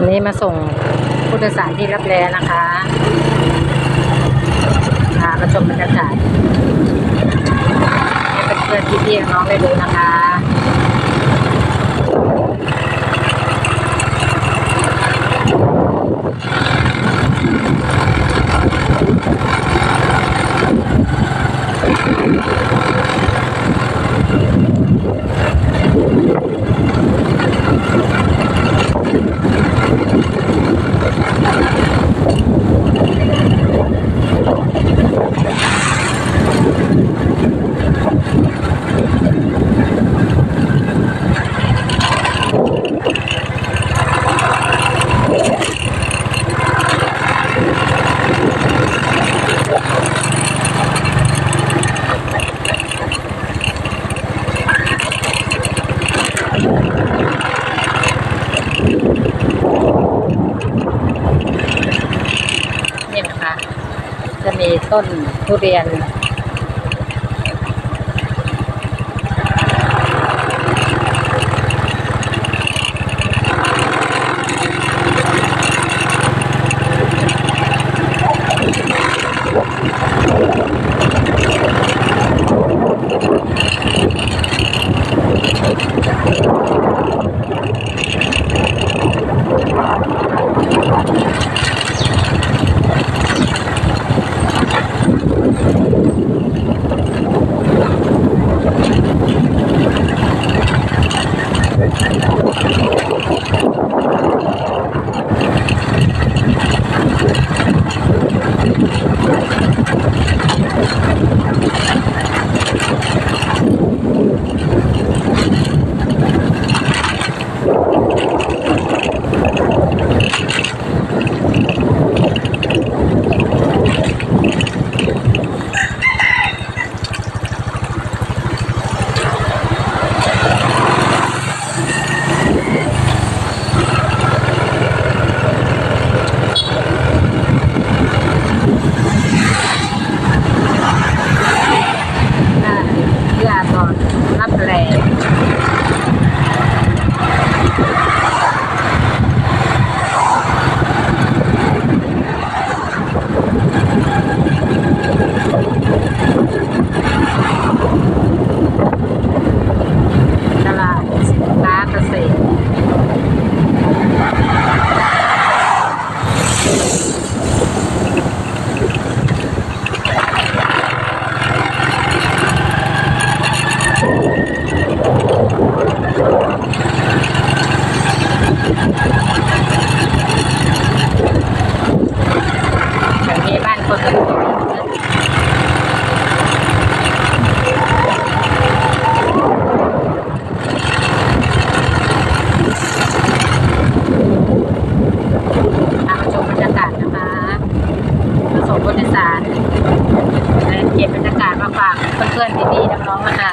วันนี้มาส่งผู้โดยสารที่รับแลนะคะพามาชมบรรยากาศให้เพื่อนๆพี่ๆน้องได้ดูนะคะ ต้นทุเรียน สารเก็บบรรยากาศมาฝากเพื่อนๆพี่ๆน้องๆนะคะ